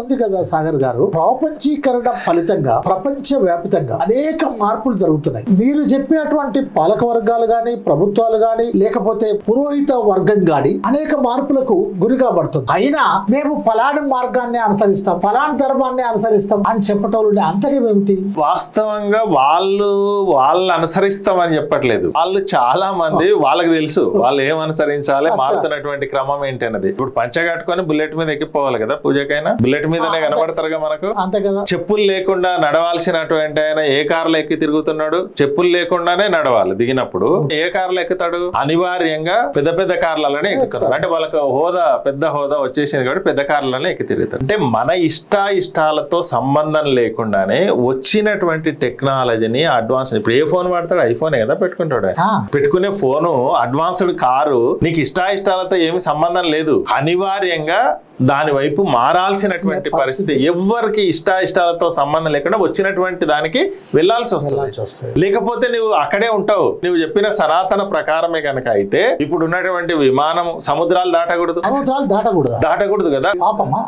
ఉంది కదా సాగర్ గారు ప్రాపంచీకరణ ఫలితంగా ప్రపంచ వ్యాప్తంగా అనేక మార్పులు జరుగుతున్నాయి. మీరు చెప్పినటువంటి పాలక వర్గాలు గాని ప్రభుత్వాలు గాని లేకపోతే పురోహిత వర్గం గాని అనేక మార్పులకు గురి కాబడుతుంది అయినా మేము ఫలాని మార్గాన్ని అనుసరిస్తాం ఫలాని ధర్మాన్ని అనుసరిస్తాం అని చెప్పటంలో అంతర్యం ఏమిటి? వాస్తవంగా వాళ్ళు వాళ్ళు అనుసరిస్తామని చెప్పట్లేదు. వాళ్ళు చాలా మంది వాళ్ళకి తెలుసు. వాళ్ళు ఏం అనుసరించాలి. మారుతున్నటువంటి క్రమం ఏంటి అన్నది. ఇప్పుడు పంచ కట్టుకొని బుల్లెట్ మీద ఎక్కిపోవాలి కదా పూజకైనా. బుల్లెట్ మీదనే కనబడతారుగా మనకు? అంతే కదా. చెప్పులు లేకుండా నడవాల్సినటువంటి ఆయన ఏ కారులో ఎక్కి తిరుగుతున్నాడు? చెప్పులు లేకుండానే నడవాలి దిగినప్పుడు. ఏ కారులో ఎక్కుతాడు? అనివార్యంగా పెద్ద పెద్ద కార్లలోనే ఎక్కుతున్నారు అంటే వాళ్ళకి హోదా పెద్ద హోదా వచ్చేసింది కాబట్టి పెద్ద కార్లలోనే ఎక్కి తిరుగుతారు అంటే మన ఇష్ట ఇష్టాలతో సంబంధం లేకుండానే వచ్చినటువంటి టెక్నాలజీని అడ్వాన్స్ ఇప్పుడు ఏ ఫోన్ వాడతాడు? ఐఫోనే కదా పెట్టుకుంటాడు. పెట్టుకునే ఫోను అడ్వాన్స్డ్ కారు నీకు ఇష్టాయిష్టాలతో ఏమి సంబంధం లేదు. అనివార్యంగా దాని వైపు మారాల్సినటువంటి పరిస్థితి ఎవ్వరికి ఇష్టాయిష్టాలతో సంబంధం లేకుండా వచ్చినటువంటి దానికి వెళ్ళాల్సి వస్తుంది. లేకపోతే నువ్వు అక్కడే ఉంటావు. నువ్వు చెప్పిన సనాతన ప్రకారమే కనుక అయితే ఇప్పుడు ఉన్నటువంటి విమానం సముద్రాలు దాటకూడదు. సముద్రాలు దాటకూడదా? దాటకూడదు కదా? పాపమా?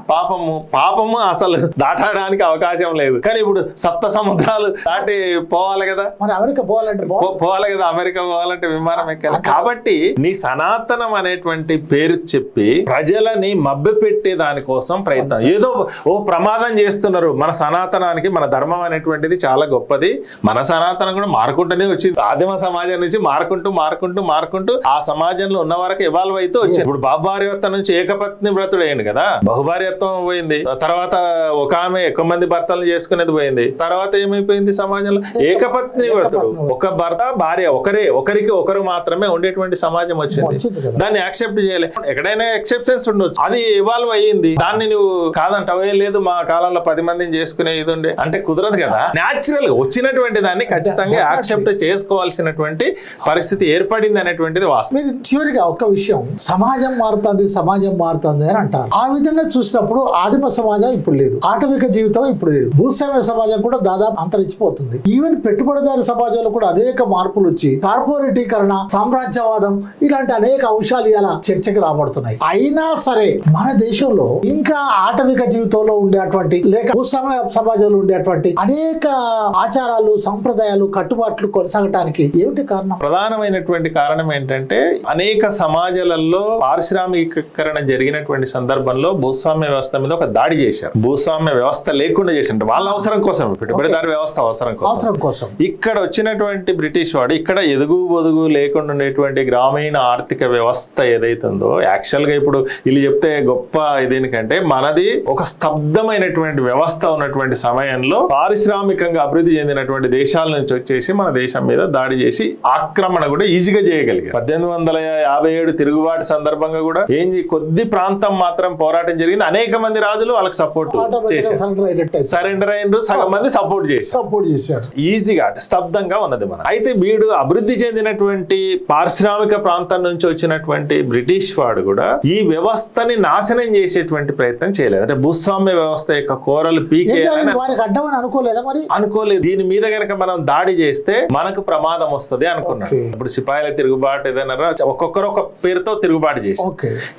పాపము అసలు దాటడానికి అవకాశం లేదు. కానీ ఇప్పుడు సప్త సముద్రాలు దాటి పోవాలి కదా? మరి అమెరికా పోవాలంటే. పోవాలి. కదా అమెరికా పోవాలంటే విమానం ఎక్కాలి. కాబట్టి నీ సనాతనం అనేటువంటి పేరు చెప్పి ప్రజలని మభ్యపెట్టే దానికోసం ప్రయత్నం. ఏదో ఓ ప్రమాదం చేస్తున్నారు. మన సనాతనానికి మన ధర్మం అనేటువంటిది చాలా గొప్పది. మన సనాతనం కూడా మారుకుంటూనే వచ్చింది. ఆదిమ సమాజం నుంచి మారుకుంటూ మారుకుంటూ మారుకుంటూ ఆ సమాజంలో ఉన్న వరకు ఎవాల్వ్ అయితే వచ్చింది. ఇప్పుడు బాబార్యత్వం నుంచి ఏకపత్ని వ్రతుడు అయింది కదా. బహుభార్యత్వం పోయింది. తర్వాత ఒక ఆమె ఎక్కువ మంది భర్తలు చేసుకునేది పోయింది. తర్వాత ఏమైపోయింది సమాజంలో? ఏకపత్ని వ్రతుడు. ఒక భర్త భార్య ఒకరే ఒకరికి ఒకరు మాత్రమే ఉండేటువంటి సమాజం వచ్చింది. దాన్ని యాక్సెప్ట్ చేయలే. ఎక్కడైనా ఎక్సెప్షన్స్ ఉండొచ్చు. అది ఇవాల్వ్ అయ్యింది. దాన్ని నువ్వు కాదంటావే? లేదు మా కాలంలో పది మందిని చేసుకునే ఇది ఉండే. అంటే కుదరదు కదా. న్యాచురల్ వచ్చినటువంటి దాన్ని ఖచ్చితంగా యాక్సెప్ట్ చేసుకోవాల్సినటువంటి పరిస్థితి ఏర్పడింది అనేటువంటిది వాస్తవం. మీరు చివరిగా ఒక్క విషయం సమాజం మారుతుంది సమాజం మారుతుంది అని అంటారు. ఆ విధంగా చూసినప్పుడు ఆదిమ సమాజం ఇప్పుడు లేదు. ఆటవిక జీవితం ఇప్పుడు లేదు. భూస్వామ్య సమాజం కూడా దాదాపు అంతరించిపోతుంది. ఈవెన్ పెట్టుబడిదారు సమాజంలో కూడా అనేక మార్పులు వచ్చి కార్పొరేటీకరణ సామ్రాజ్యవాదం ఇలాంటి అనేక అంశాలు ఇలా చర్చకి రాబడుతున్నాయి. అయినా సరే మన దేశంలో ఇంకా ఆటవిక జీవితంలో ఉండేటువంటి లేక భూస్వామ్య సమాజంలో ఉండేటువంటి అనేక ఆచారాలు సంప్రదాయాలు కట్టుబాట్లు కొనసాగటానికి ఏమిటి కారణం? ప్రధానమైనటువంటి కారణం ఏంటంటే అనేక సమాజాలలో పారిశ్రామికీకరణ జరిగినటువంటి సందర్భంలో భూస్వామ్య వ్యవస్థ మీద ఒక దాడి చేశారు. భూస్వామ్య వ్యవస్థ లేకుండా చేశారు వాళ్ళ అవసరం కోసం పెట్టుబడిదారు వ్యవస్థ అవసరం కోసం. అవసరం కోసం. ఇక్కడ వచ్చినటువంటి బ్రిటిష్ వాడు ఇక్కడ ఎదుగు బొదుగు లేకుండా ఉండేటువంటి గ్రామీణ ఆర్థిక వ్యవస్థ ఏదైతుందో యాక్చువల్గా ఇప్పుడు వీళ్ళు చెప్తే గొప్ప ఇదేనికంటే మనది ఒక స్తబ్దమైనటువంటి వ్యవస్థ ఉన్నటువంటి సమయంలో పారిశ్రామికంగా అభివృద్ధి చెందినటువంటి దేశాల నుంచి వచ్చేసి మన దేశం మీద దాడి చేసి ఆక్రమణ కూడా ఈజీగా చేయగలిగారు. పద్దెనిమిది వందల యాభై ఏడు తిరుగుబాటు సందర్భంగా కూడా ఏం కొద్ది ప్రాంతం మాత్రం పోరాటం జరిగింది. అనేక మంది రాజులు వాళ్ళకి సపోర్ట్ చేశారు. సరెండర్ అయినరు సగం మంది సపోర్ట్ చేశారు. సపోర్ట్ చేశారు. ఈజీగా స్తబ్దంగా ఉన్నది మనం అయితే వీడు అభివృద్ధి చెందినటువంటి పారిశ్రామిక ప్రాంతం నుంచి వచ్చినటువంటి బ్రిటిష్ వాడు కూడా ఈ వ్యవస్థని నాశనం చేసేటువంటి ప్రయత్నం చేయలేదు. అంటే భూస్వామ్య వ్యవస్థ యొక్క కోరలు అడ్డమని అనుకోలేదా మరి? అనుకోలేదు. దీని మీద గనక మనం దాడి చేస్తే మనకు ప్రమాదం వస్తది అనుకున్నాడు. ఇప్పుడు సిపాయిల తిరుగుబాటు ఏదైనా ఒక్కొక్కరు ఒక పేరుతో తిరుగుబాటు చేసి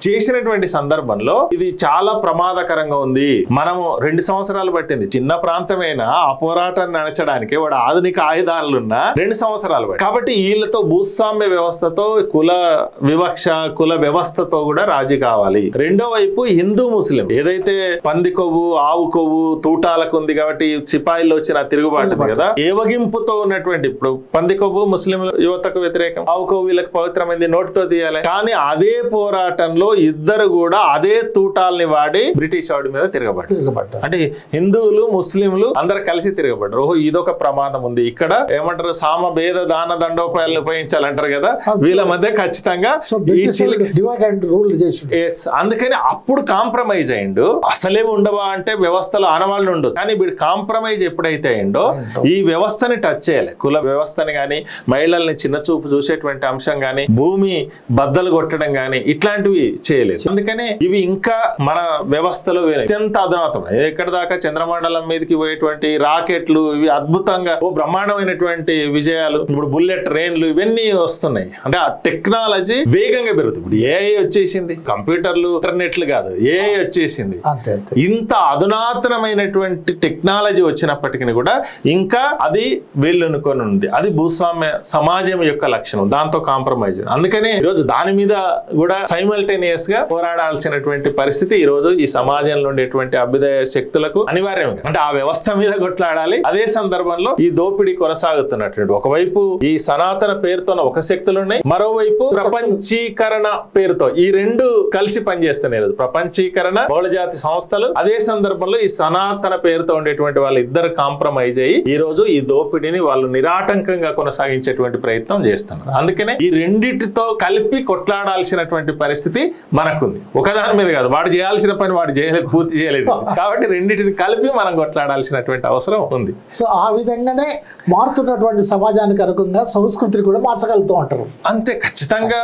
చేసినటువంటి సందర్భంలో ఇది చాలా ప్రమాదకరంగా ఉంది. మనము రెండు సంవత్సరాలు పట్టింది. చిన్న ప్రాంతమైనా? ఆ పోరాటాన్ని నడచడానికి వాడు ఆధునిక ఆయుధాలున్నా రెండు సంవత్సరాలు కాబట్టి వీళ్ళతో భూస్వామ్య వ్యవస్థతో కుల వివక్ష కుల వ్యవస్థతో కూడా రాజీ కావాలి. రెండో వైపు హిందూ ముస్లిం ఏదైతే పంది కొవ్వు ఆవు కొవ్వు తూటాలకు ఉంది కాబట్టి సిపాయిల్లో వచ్చిన తిరుగుబాటు కదా. ఏవగింపుతో ఉన్నటువంటి ఇప్పుడు పంది కొవ్వు ముస్లిం యువతకు వ్యతిరేకం. ఆవు కొవ్వు వీళ్ళకి పవిత్రమైంది నోటితో తీయాలి. కానీ అదే పోరాటంలో ఇద్దరు కూడా అదే తూటాల్ని వాడి బ్రిటిష్ వాడి మీద తిరగబడ్డారు. తిరగబడ్డారు. అంటే హిందువులు ముస్లింలు అందరు కలిసి తిరగబడ్డారు. ఓహో ఇదొక ప్రమాదం ఉంది. ఇక్కడ ఏమంటారు సామ భేద దాన దండోపాయాలను ఉపయోగించాలంటారు కదా. వీళ్ళ మధ్య ఖచ్చితంగా అందుకని అప్పుడు కాంప్రమైజ్ అయ్యిండు అసలే ఉండవా అంటే వ్యవస్థలో ఆనవాళ్ళు ఉండదు కానీ వీడు కాంప్రమైజ్ ఎప్పుడైతే అయిండో ఈ వ్యవస్థని టచ్ చేయాలి. కుల వ్యవస్థని గాని మహిళల్ని చిన్న చూపు చూసేటువంటి అంశం గాని భూమి బద్దలు కొట్టడం గాని ఇట్లాంటివి చేయలేదు. అందుకనే ఇవి ఇంకా మన వ్యవస్థలో అత్యంత అధునాతం ఎక్కడ దాకా చంద్రమండలం మీదకి పోయేటువంటి రాకెట్లు ఇవి అద్భుతంగా ఓ బ్రహ్మాండమైనటువంటి విజయాలు ఇప్పుడు బుల్లెట్ ట్రైన్లు ఇవన్నీ వస్తున్నాయి. అంటే ఆ టెక్నాలజీ వేగంగా పెరుగుతుంది. ఇప్పుడు ఏఐ వచ్చేసింది. కంప్యూటర్లు ఇంటర్నెట్లు కాదు కాదు ఏ వచ్చేసింది. ఇంత అధునాతనమైనటువంటి టెక్నాలజీ వచ్చినప్పటికీ కూడా ఇంకా అది వీళ్ళనుకొని ఉంది. అది భూస్వామ్య సమాజం యొక్క లక్షణం. దాంతో కాంప్రమైజ్. అందుకనే ఈరోజు దాని మీద కూడా సైమల్టేనియస్గా పోరాడాల్సినటువంటి పరిస్థితి ఈ రోజు ఈ సమాజంలో ఉండేటువంటి అభ్యుదయ శక్తులకు అనివార్యం అంటే ఆ వ్యవస్థ మీద కొట్లాడాలి. అదే సందర్భంలో ఈ దోపిడీ కొనసాగుతున్నటువంటి ఒకవైపు ఈ సనాతన పేరుతో ఒక శక్తులు ఉన్నాయి మరోవైపు ప్రపంచీకరణ పేరుతో ఈ రెండు కలిసి పనిచేస్తున్నాయి ఈరోజు. ప్రపంచీకరణ బహుళజాతి సంస్థలు. అదే సందర్భంలో ఈ సనాతన పేరుతో ఉండేటువంటి వాళ్ళు ఇద్దరు కాంప్రమైజ్ అయ్యి ఈ రోజు ఈ దోపిడీని వాళ్ళు నిరాటంకంగా కొనసాగించేటువంటి ప్రయత్నం చేస్తున్నారు. అందుకనే ఈ రెండిటితో కలిపి కొట్లాడాల్సినటువంటి పరిస్థితి మనకుంది. ఒకదాని మీద కాదు వాడు చేయాల్సిన పని వాడు చేయలేదు పూర్తి చేయలేదు. కాబట్టి రెండింటిని కలిపి మనం కొట్లాడాల్సినటువంటి అవసరం ఉంది. సో ఆ విధంగానే మారుతున్నటువంటి సమాజానికి అనుగుణంగా సంస్కృతిని కూడా మార్చగలుగుతూ ఉంటారు. అంతే ఖచ్చితంగా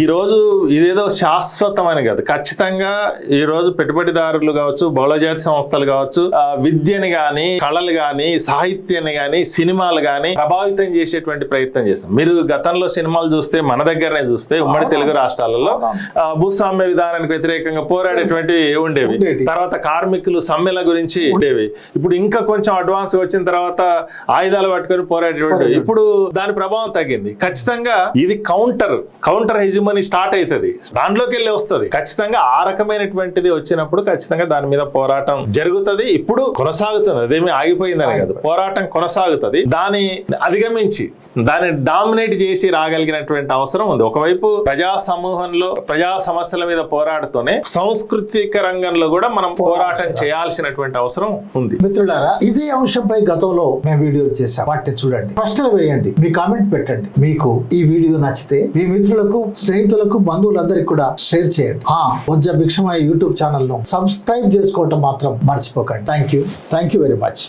ఈ రోజు ఇదేదో శాశ్వతమని కాదు. ఖచ్చితంగా ఈ రోజు పెట్టుబడిదారులు కావచ్చు బహుళజాతి సంస్థలు కావచ్చు విద్యని గాని కళలు గాని సాహిత్యాన్ని గాని సినిమాలు గాని ప్రభావితం చేసేటువంటి ప్రయత్నం చేస్తాం. మీరు గతంలో సినిమాలు చూస్తే మన దగ్గరనే చూస్తే ఉమ్మడి తెలుగు రాష్ట్రాలలో భూస్వామ్య విధానానికి వ్యతిరేకంగా పోరాడేటువంటి ఉండేవి. తర్వాత కార్మికులు సమ్మెల గురించి ఉండేవి. ఇప్పుడు ఇంకా కొంచెం అడ్వాన్స్ వచ్చిన తర్వాత ఆయుధాలు పట్టుకొని పోరాడేటువంటి ఇప్పుడు దాని ప్రభావం తగ్గింది. ఖచ్చితంగా ఇది కౌంటర్ కౌంటర్ హెజిమనీ స్టార్ట్ అవుతుంది. దాంట్లోకి వెళ్ళి వస్తుంది. ఖచ్చితంగా ఆ రకమైనటువంటిది వచ్చినప్పుడు ఖచ్చితంగా దాని మీద పోరాటం జరుగుతుంది. ఇప్పుడు కొనసాగుతుంది. అదేమి ఆగిపోయిందని కాదు. పోరాటం కొనసాగుతుంది. దాన్ని అధిగమించి దాన్ని డామినేట్ చేసి రాగలిగినటువంటి అవసరం ఉంది. ఒకవైపు ప్రజా సమూహంలో ప్రజా సమస్యల మీద పోరాడుతూనే సాంస్కృతిక రంగంలో కూడా మనం పోరాటం చేయాల్సినటువంటి అవసరం ఉంది. మిత్రులారా ఇదే అంశంపై గతంలో మేము వీడియోలు చేశాం. వాటిని చూడండి. ప్రశ్నలు వేయండి. మీ కామెంట్ పెట్టండి. మీకు ఈ వీడియో నచ్చితే మీ మిత్రులకు స్నేహితులకు బంధువులందరికీ కూడా షేర్ చేయండి. ఆ వజ్జ భిక్షమయ్య యూట్యూబ్ ఛానల్ను సబ్స్క్రైబ్ చేసుకోవటం మాత్రం మర్చిపోకండి. Thank you thank you very much